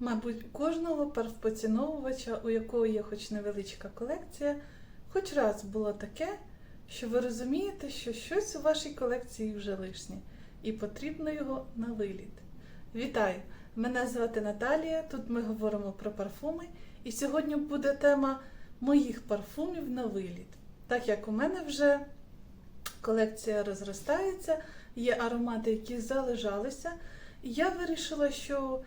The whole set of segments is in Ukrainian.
Мабуть, кожного парфпоціновувача, у якого є хоч невеличка колекція, хоч раз було таке, що ви розумієте, що щось у вашій колекції вже лишнє, і потрібно його на виліт. Вітаю! Мене звати Наталія. Тут ми говоримо про парфуми, і сьогодні буде тема моїх парфумів на виліт. Так як у мене вже колекція розростається, є аромати, які залежалися, я вирішила, що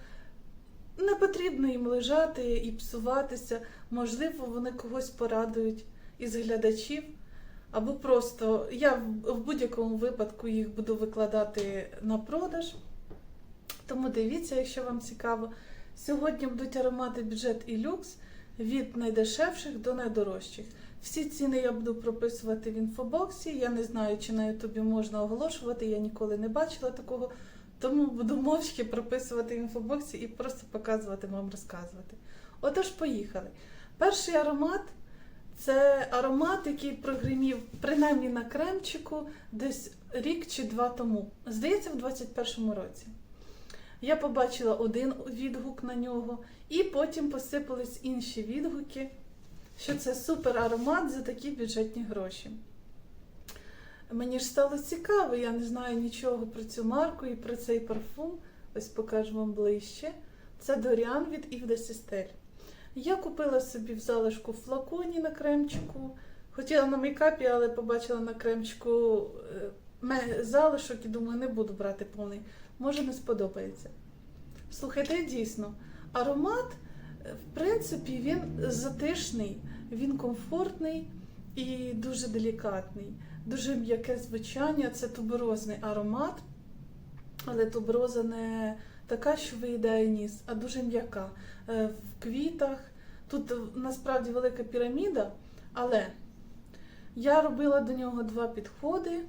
не потрібно їм лежати і псуватися. Можливо, вони когось порадують із глядачів. Або просто я в будь-якому випадку їх буду викладати на продаж. Тому дивіться, якщо вам цікаво. Сьогодні будуть аромати бюджет і люкс від найдешевших до найдорожчих. Всі ціни я буду прописувати в інфобоксі. Я не знаю, чи на Ютубі можна оголошувати, я ніколи не бачила такого. Тому буду мовчки прописувати інфобоксі і просто показувати вам, розказувати. Отож, поїхали. Перший аромат це аромат, який прогримів принаймні на кремчику десь рік чи два тому. Здається, в 21-му році. Я побачила один відгук на нього, і потім посипались інші відгуки, що це супер аромат за такі бюджетні гроші. Мені ж стало цікаво, я не знаю нічого про цю марку і про цей парфум. Ось покажу вам ближче. Це Доріан від de Sistel. Я купила собі в залишку флаконі на кремчику. Хотіла на мейкапі, але побачила на кремчику е, залишок і думаю, не буду брати повний. Може не сподобається. Слухайте, дійсно, аромат, е, в принципі, він затишний, він комфортний і дуже делікатний, дуже м'яке звучання. Це туберозний аромат, але тубероза не така, що виїдає ніс, а дуже м'яка. Е, В квітах. Тут насправді велика піраміда, але я робила до нього два підходи,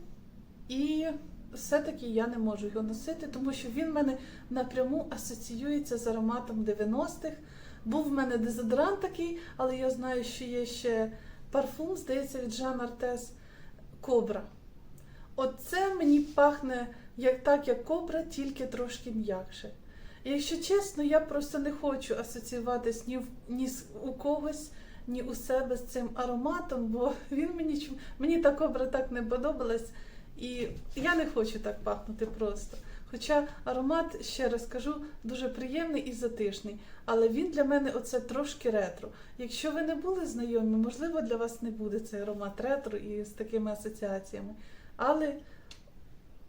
і все-таки я не можу його носити, тому що він в мене напряму асоціюється з ароматом 90-х. Був в мене дезодорант такий, але я знаю, що є ще парфум, здається, від Жан Артес Кобра. Оце мені пахне як так, як кобра, тільки трошки м'якше. І якщо чесно, я просто не хочу асоціюватись ні, в, ні у когось, ні у себе з цим ароматом, бо він мені мені та кобра так не подобалась. І я не хочу так пахнути просто. Хоча аромат, ще раз кажу, дуже приємний і затишний. Але він для мене оце трошки ретро. Якщо ви не були знайомі, можливо, для вас не буде цей аромат ретро і з такими асоціаціями. Але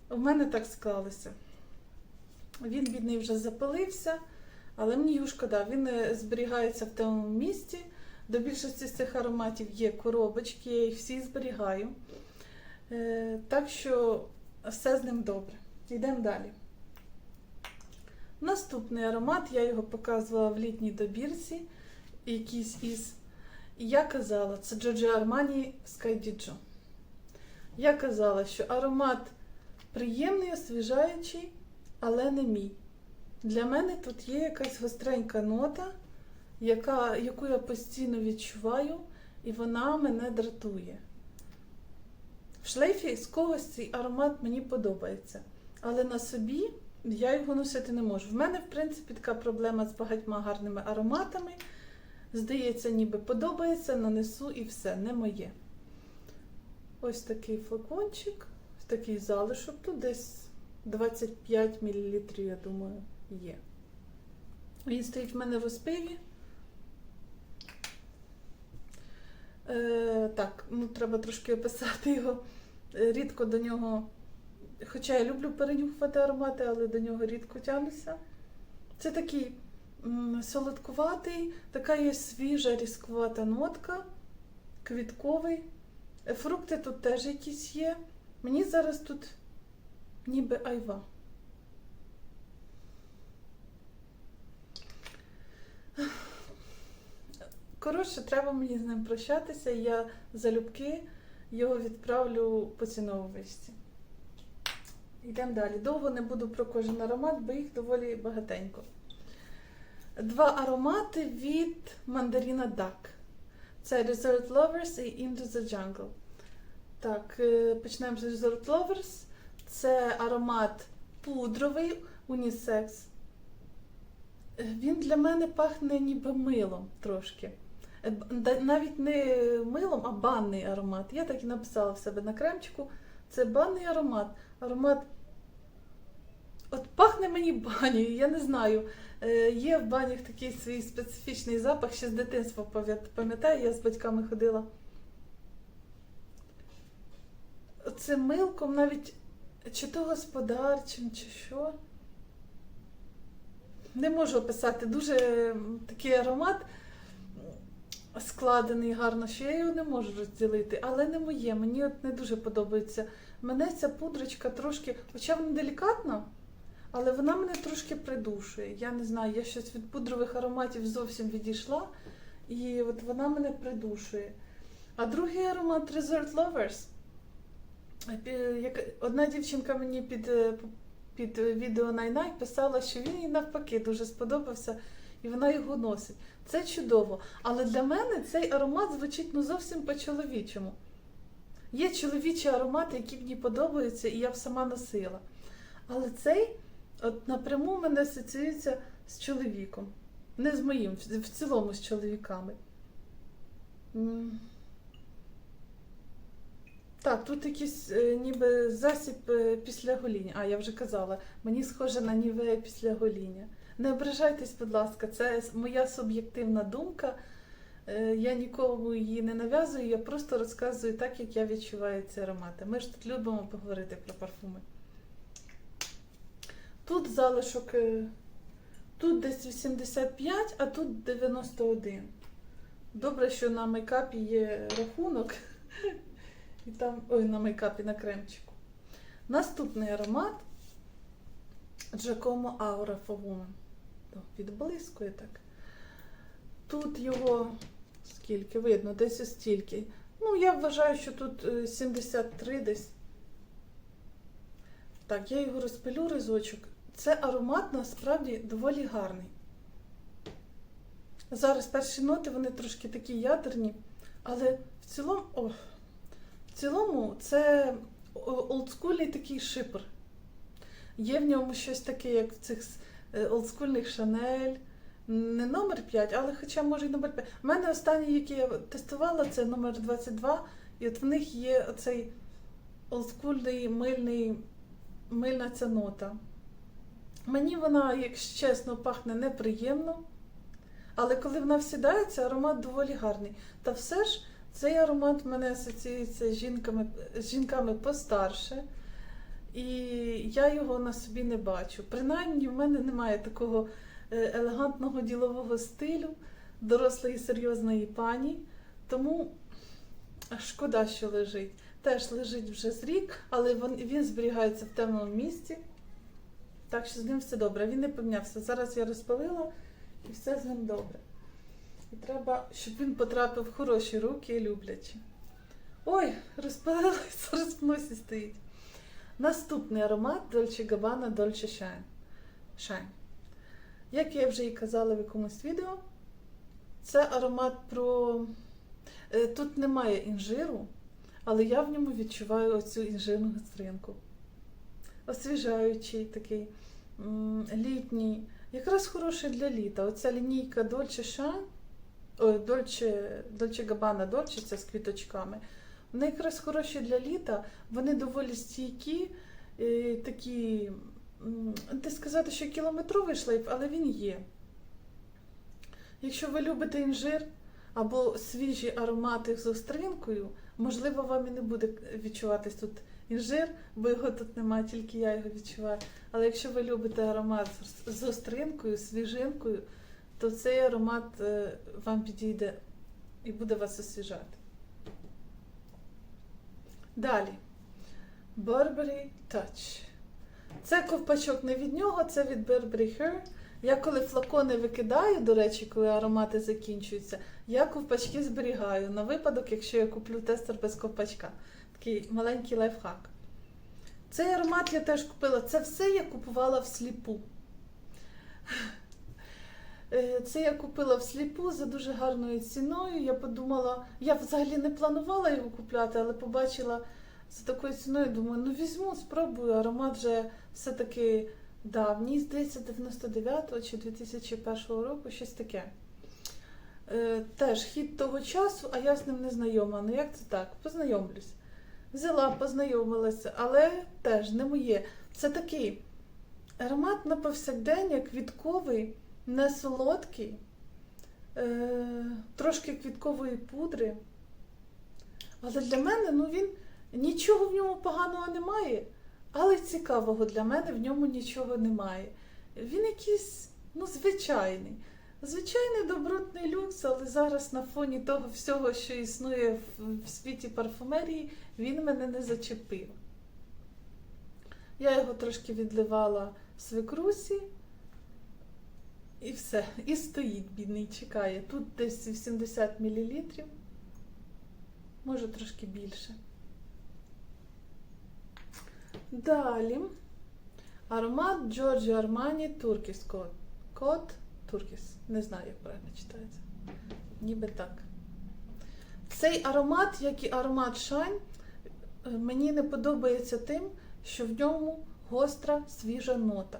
в мене так склалося. Він бідний вже запалився, але мені його шкода. Він е, зберігається в тому місці. До більшості з цих ароматів є коробочки, я їх всі зберігаю. Е, Так що все з ним добре. Йдемо далі. Наступний аромат, я його показувала в літній добірці, якийсь із. І я казала, це Armani Sky Dijon. Я казала, що аромат приємний, освіжаючий, але не мій. Для мене тут є якась гостренька нота, яка, яку я постійно відчуваю, і вона мене дратує. В шлейфі з когось цей аромат мені подобається, але на собі я його носити не можу. В мене, в принципі, така проблема з багатьма гарними ароматами. Здається, ніби подобається, нанесу і все, не моє. Ось такий флакончик, такий залишок. Тут десь 25 мл, я думаю, є. Він стоїть в мене в оспиві. Е, так, ну треба трошки описати його. Рідко до нього, хоча я люблю перенюхувати аромати, але до нього рідко тягнуся. Це такий солодкуватий, така є свіжа різкувата нотка, квітковий. Е, Фрукти тут теж якісь є. Мені зараз тут ніби айва. Коротше, треба мені з ним прощатися. Я залюбки його відправлю поціновувачці. Йдемо далі. Довго не буду про кожен аромат, бо їх доволі багатенько. Два аромати від мандаріна Duck. Це Resort Lovers і Into the Jungle. Так, е, почнемо з Resort Lovers. Це аромат пудровий, унісекс. Він для мене пахне ніби милом трошки. Е, Навіть не милом, а банний аромат. Я так і написала в себе на кремчику. Це банний аромат. Аромат. От пахне мені банею, я не знаю. Е, Є в банях такий свій специфічний запах, ще з дитинства пам'ятаю, я з батьками ходила. Це милком навіть чи то господарчим, чи що. Не можу описати. Дуже такий аромат складений гарно, що я його не можу розділити. Але не моє. Мені от не дуже подобається. Мене ця пудрочка трошки, хоча вона делікатна, але вона мене трошки придушує. Я не знаю, я щось від пудрових ароматів зовсім відійшла, і от вона мене придушує. А другий аромат Resort Lovers. Одна дівчинка мені під, е, під відео Найнай писала, що він їй навпаки дуже сподобався, і вона його носить. Це чудово. Але для мене цей аромат звучить ну зовсім по-чоловічому. Є чоловічі аромати, які мені подобаються, і я б сама носила. Але цей от напряму мене асоціюється з чоловіком. Не з моїм, в цілому з чоловіками. Так, тут якийсь е, ніби засіб е, після гоління. А, я вже казала, мені схоже на нівея після гоління. Не ображайтесь, будь ласка, це моя суб'єктивна думка. Е, Я нікому її не нав'язую, я просто розказую так, як я відчуваю ці аромати. Ми ж тут любимо поговорити про парфуми. Тут залишок, е, тут десь 85, а тут 91. Добре, що на мейкапі є рахунок. І там, ой, на мейкапі, на кремчику. Наступний аромат Giacomo Aura for Woman. О, Відблискує так. Тут його скільки видно, десь стільки. Ну, я вважаю, що тут е, 73 десь. Так, я його розпилю разочок. Це аромат насправді доволі гарний. Зараз перші ноти, вони трошки такі ядерні, але в цілому, о, в цілому це о- олдскульний такий шипр. Є в ньому щось таке, як в цих е, олдскульних Шанель. Не номер 5, але хоча може і номер 5. У мене останній, який я тестувала, це номер 22, і от в них є оцей олдскульний мильний, мильна ця нота. Мені вона, якщо чесно, пахне неприємно. Але коли вона всідається, аромат доволі гарний. Та все ж цей аромат мене асоціюється з жінками, з жінками постарше. І я його на собі не бачу. Принаймні, в мене немає такого е, елегантного ділового стилю, дорослої серйозної пані. Тому шкода, що лежить. Теж лежить вже з рік, але він, зберігається в темному місці. Так що з ним все добре. Він не помінявся. Зараз я розпалила і все з ним добре. І треба, щоб він потрапив в хороші руки і люблячі. Ой, розпалила, зараз в носі стоїть. Наступний аромат Dolce Gabbana Dolce Shine. Shine. Як я вже і казала в якомусь відео, це аромат про. Е, Тут немає інжиру, але я в ньому відчуваю оцю інжирну гостринку. Освіжаючий такий, літній, якраз хороший для літа. Оця лінійка Dolce Shine, ой, Dolce, Dolce Gabbana це з квіточками. Вони якраз хороші для літа, вони доволі стійкі, е, такі, не сказати, що кілометровий шлейф, але він є. Якщо ви любите інжир або свіжі аромати з остринкою, можливо, вам і не буде відчуватись тут інжир, бо його тут немає, тільки я його відчуваю. Але якщо ви любите аромат з- остринкою, свіжинкою, то цей аромат е, вам підійде і буде вас освіжати. Далі. Burberry Touch. Це ковпачок не від нього, це від Burberry Her. Я коли флакони викидаю, до речі, коли аромати закінчуються, я ковпачки зберігаю на випадок, якщо я куплю тестер без ковпачка. Такий маленький лайфхак. Цей аромат я теж купила. Це все я купувала всліпу. Е, Це я купила всліпу за дуже гарною ціною. Я подумала, я взагалі не планувала його купляти, але побачила за такою ціною, думаю, ну візьму, спробую. Аромат вже все-таки давній, здається, 99-го чи 2001 року, щось таке. Е, теж хід того часу, а я з ним не знайома. Ну як це так? Познайомлюсь. Взяла, познайомилася, але теж не моє. Це такий аромат на повсякдення, квітковий, не солодкий, е, трошки квіткової пудри. Але для мене ну, він нічого в ньому поганого немає, але цікавого для мене в ньому нічого немає. Він якийсь ну, звичайний. Звичайний добротний люкс, але зараз на фоні того всього, що існує в, світі парфумерії, він мене не зачепив. Я його трошки відливала в свекрусі. І все. І стоїть, бідний, чекає. Тут десь 80 мл, може трошки більше. Далі аромат Armani Turkish Code. Код Туркіс. Не знаю, як правильно читається. Ніби так. Цей аромат, як і аромат Shine, е, мені не подобається тим, що в ньому гостра свіжа нота.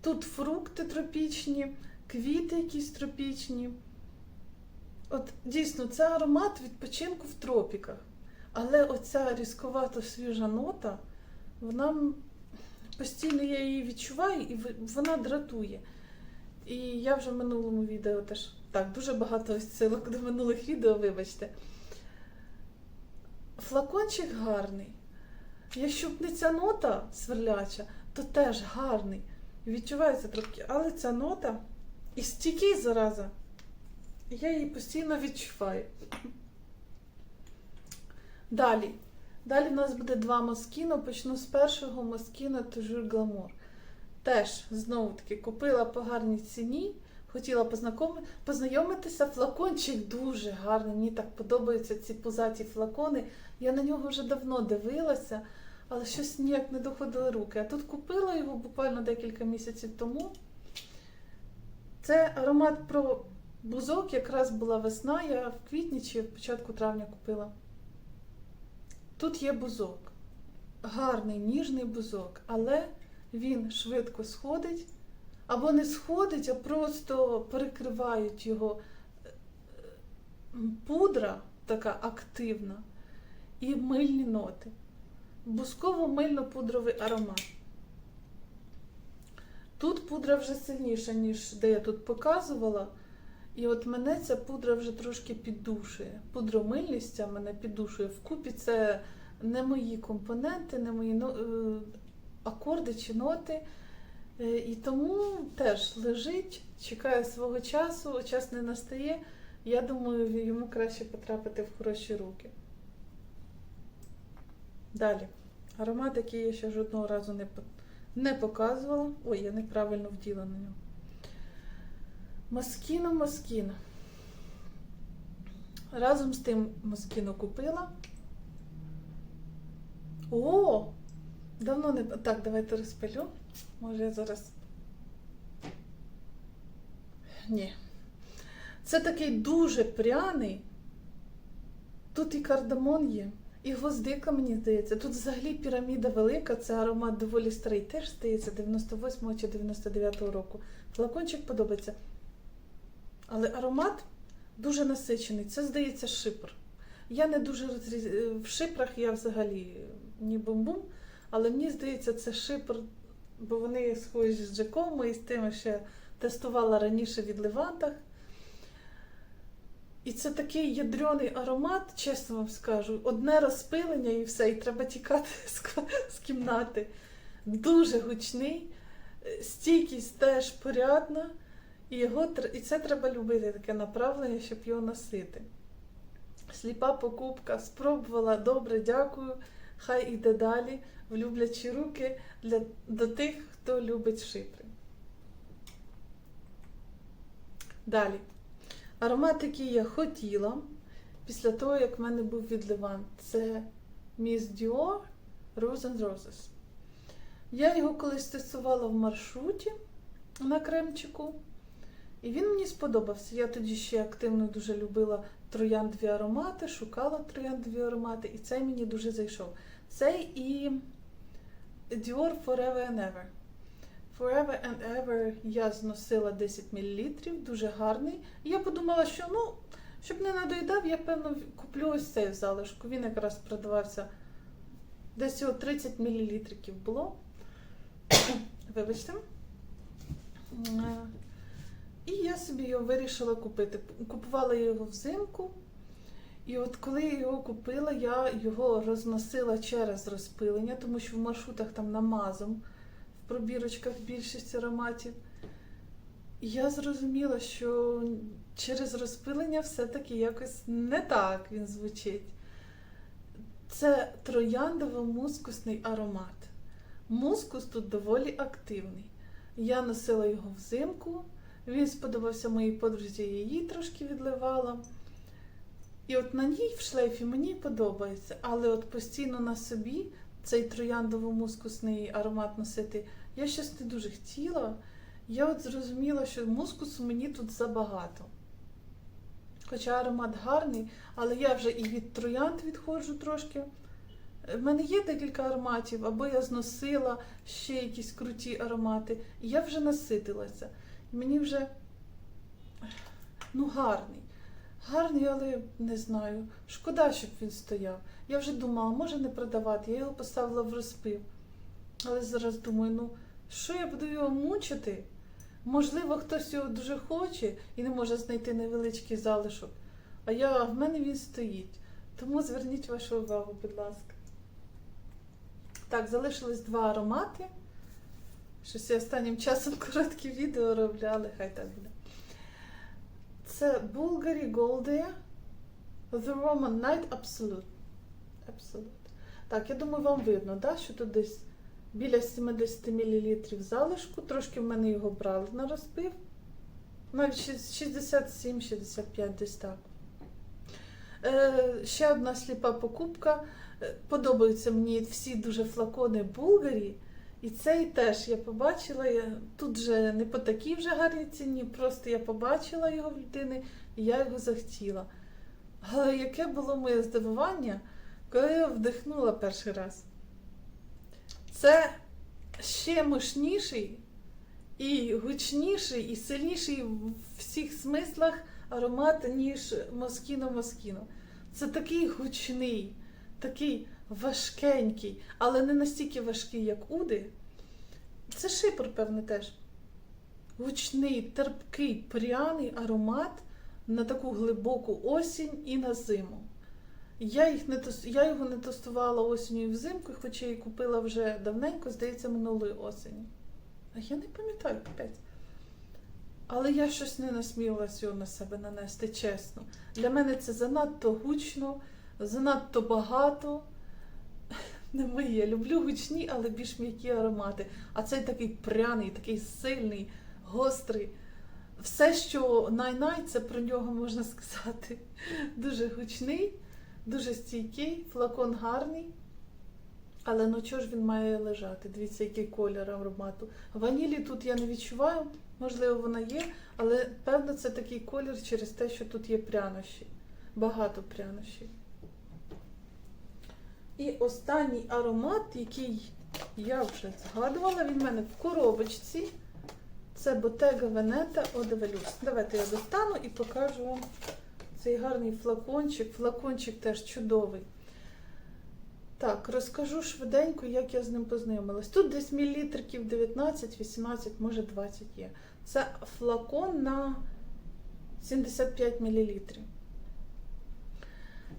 Тут фрукти тропічні, квіти якісь тропічні. От дійсно, це аромат відпочинку в тропіках. Але оця різковато свіжа нота, вона постійно я її відчуваю і вона дратує. І я вже в минулому відео теж так, дуже багато відсилок до минулих відео, вибачте. Флакончик гарний. Якщо б не ця нота сверляча, то теж гарний. Відчувається трохи, але ця нота і стійкий зараза. Я її постійно відчуваю. Далі. Далі в нас буде два Москіно. Почну з першого Москіно Toujours Glamour. Теж, знову таки, купила по гарній ціні. Хотіла познайоми- познайомитися. Флакончик дуже гарний. Мені так подобаються ці пузаті флакони. Я на нього вже давно дивилася, але щось ніяк не доходили руки. А тут купила його буквально декілька місяців тому. Це аромат про бузок, якраз була весна, я в квітні чи в початку травня купила. Тут є бузок. Гарний, ніжний бузок, але він швидко сходить. Або не сходить, а просто перекривають його пудра така активна і мильні ноти. Бузково-мильно-пудровий аромат. Тут пудра вже сильніша, ніж де я тут показувала. І от мене ця пудра вже трошки піддушує. Пудромильність ця мене піддушує. Вкупі це не мої компоненти, не мої но- е, акорди чи ноти. Е, І тому теж лежить, чекає свого часу, час не настає. Я думаю, йому краще потрапити в хороші руки. Далі. Аромат, який я ще жодного разу не, не показувала. Ой, я неправильно вділа на нього. Москіно, Москіно. Разом з тим Москіно купила. О! Давно не. Так, давайте розпилю. Може, я зараз. Ні. Це такий дуже пряний. Тут і кардамон є, і гвоздика, мені здається. Тут взагалі піраміда велика, це аромат доволі старий, теж здається, 98 чи 99 року. Флакончик подобається. Але аромат дуже насичений. Це, здається, шипр. Я не дуже розріз... е, в шипрах я взагалі ні бум-бум, але мені здається, це шипр, бо вони схожі з Джекомо і з тими, я тестувала раніше від Левантах. І це такий ядрений аромат, чесно вам скажу. Одне розпилення і все, і треба тікати з, кімнати. Дуже гучний, стійкість теж порядна. І, його, і це треба любити, таке направлення, щоб його носити. Сліпа покупка, спробувала, добре, дякую. Хай іде далі в люблячі руки для, до тих, хто любить шипри. Далі. Аромат, який я хотіла після того, як в мене був відливан, це Miss Dior Rose and Roses. Я його колись тестувала в маршруті на кремчику. І він мені сподобався. Я тоді ще активно дуже любила трояндові аромати, шукала трояндові аромати, і цей мені дуже зайшов. Цей і Dior Forever and Ever. Forever and Ever я зносила 10 мл, дуже гарний. Я подумала, що ну, щоб не надоїдав, я певно куплю ось цей залишку. Він якраз продавався десь його 30 мл було. Вибачте. І я собі його вирішила купити. Купувала його взимку. І от коли я його купила, я його розносила через розпилення, тому що в маршрутах там намазом, пробірочках більшість ароматів. І я зрозуміла, що через розпилення все-таки якось не так він звучить. Це трояндово-мускусний аромат. Мускус тут доволі активний. Я носила його взимку, він сподобався моїй подрузі, я її трошки відливала. І от на ній в шлейфі мені подобається, але от постійно на собі цей трояндово-мускусний аромат носити я щось не дуже хотіла. Я от зрозуміла, що мускусу мені тут забагато. Хоча аромат гарний, але я вже і від троянд відходжу трошки. В мене є декілька ароматів, або я зносила ще якісь круті аромати, і я вже наситилася. Мені вже ну гарний. Гарний, але не знаю. Шкода, щоб він стояв. Я вже думала, може не продавати. Я його поставила в розпив. Але зараз думаю, ну що я буду його мучити? Можливо, хтось його дуже хоче і не може знайти невеличкий залишок. А я, в мене він стоїть. Тому зверніть вашу увагу, будь ласка. Так, залишилось два аромати. Щось я останнім часом короткі відео роблю, але хай так буде. Це Bulgari Goldie The Roman Night Absolute. Absolute. Так, я думаю, вам видно, да, що тут десь біля 70 мл залишку. Трошки в мене його брали на розпив. Навіть 67-65 десь так. Е, ще одна сліпа покупка. Е, Подобаються мені всі дуже флакони Булгарі. І цей теж я побачила. Я, тут же не по такій вже гарній ціні, просто я побачила його в людини і я його захотіла. Але яке було моє здивування, коли я вдихнула перший раз? Це ще мощніший і гучніший, і сильніший в всіх смислах аромат, ніж Москіно Москіно. Це такий гучний, такий важкенький, але не настільки важкий, як Уди. Це шипр, певне, теж. Гучний, терпкий, пряний аромат на таку глибоку осінь і на зиму. Я, їх не я його не тестувала осінню і взимку, хоча і купила вже давненько, здається, минулої осені. А я не пам'ятаю, капець. Але я щось не насмілилась його на себе нанести, чесно. Для мене це занадто гучно, занадто багато. Не моє. Люблю гучні, але більш м'які аромати. А цей такий пряний, такий сильний, гострий. Все, що най-най, це про нього можна сказати. Дуже гучний, дуже стійкий, флакон гарний. Але ну чого ж він має лежати? Дивіться, який колір аромату. Ванілі тут я не відчуваю, можливо, вона є, але певно це такий колір через те, що тут є прянощі. Багато прянощів. І останній аромат, який я вже згадувала, він в мене в коробочці. Це Bottega Veneta de Давайте я достану і покажу вам цей гарний флакончик. Флакончик теж чудовий. Так, розкажу швиденько, як я з ним познайомилась. Тут десь мілілітриків 19, 18, може 20 є. Це флакон на 75 мл.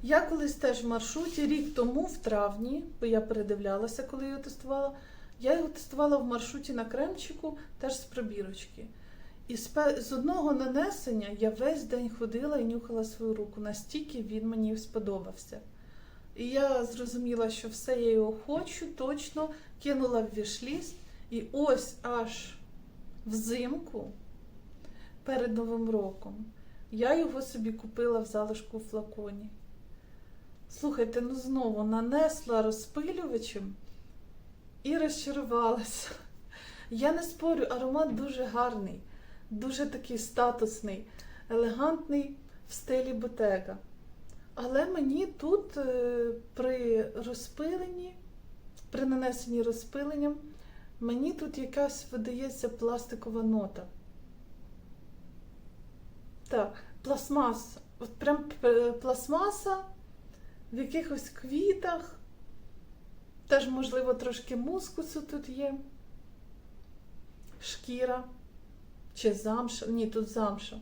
Я колись теж в маршруті, рік тому, в травні, бо я передивлялася, коли його тестувала. Я його тестувала в маршруті на кремчику, теж з пробірочки. І з, одного нанесення я весь день ходила і нюхала свою руку, настільки він мені сподобався. І я зрозуміла, що все я його хочу, точно кинула в вішліст. І ось аж взимку, перед Новим роком, я його собі купила в залишку у флаконі. Слухайте, ну знову нанесла розпилювачем і розчарувалася. Я не спорю, аромат дуже гарний, дуже такий статусний, елегантний в стилі ботега. Але мені тут е, при розпиленні, при нанесенні розпиленням, Мені тут якась видається пластикова нота. Так, пластмаса. От прям пластмаса в якихось квітах. Теж, можливо, трошки мускусу тут є. Шкіра. Чи замша. Ні, тут замша.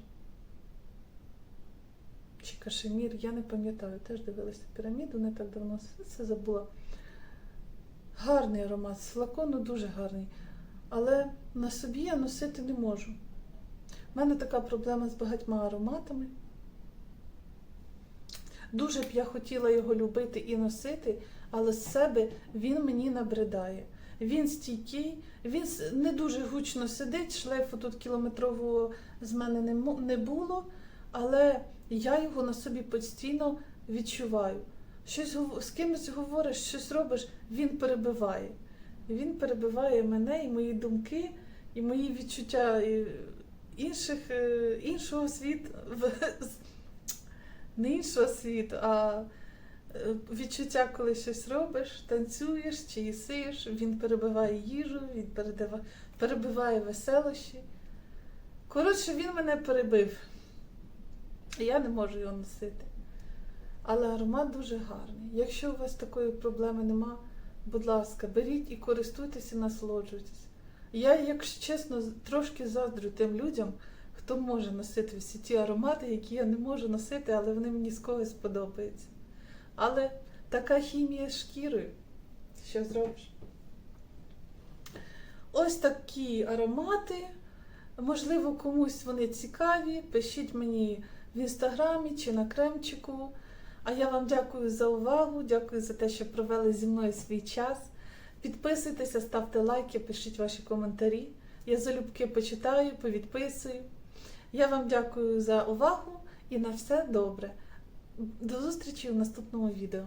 Чи кашемір, я не пам'ятаю. Теж дивилася піраміду не так давно. Це забула. Гарний аромат. З флакону дуже гарний. Але на собі я носити не можу. У мене така проблема з багатьма ароматами. Дуже б я хотіла його любити і носити, але з себе він мені набридає. Він стійкий, він не дуже гучно сидить, шлейфу тут кілометрового з мене не, було, але я його на собі постійно відчуваю. Щось з кимось говориш, щось робиш, він перебиває. Він перебиває мене і мої думки, і мої відчуття інших, е, іншого світу, не іншого світу, а е, відчуття, коли щось робиш, танцюєш чи їсиш, він перебиває їжу, він перебиває веселощі. Коротше, він мене перебив. Я не можу його носити. Але аромат дуже гарний. Якщо у вас такої проблеми нема, будь ласка, беріть і користуйтесь і насолоджуйтесь. Я, якщо чесно, трошки заздрю тим людям, хто може носити всі ті аромати, які я не можу носити, але вони мені з когось подобаються. Але така хімія з шкірою. Що зробиш? Ось такі аромати. Можливо, комусь вони цікаві. Пишіть мені в інстаграмі чи на кремчику. А я вам дякую за увагу, дякую за те, що провели зі мною свій час. Підписуйтеся, ставте лайки, пишіть ваші коментарі. Я залюбки почитаю, повідписую. Я вам дякую за увагу і на все добре. До зустрічі в наступному відео.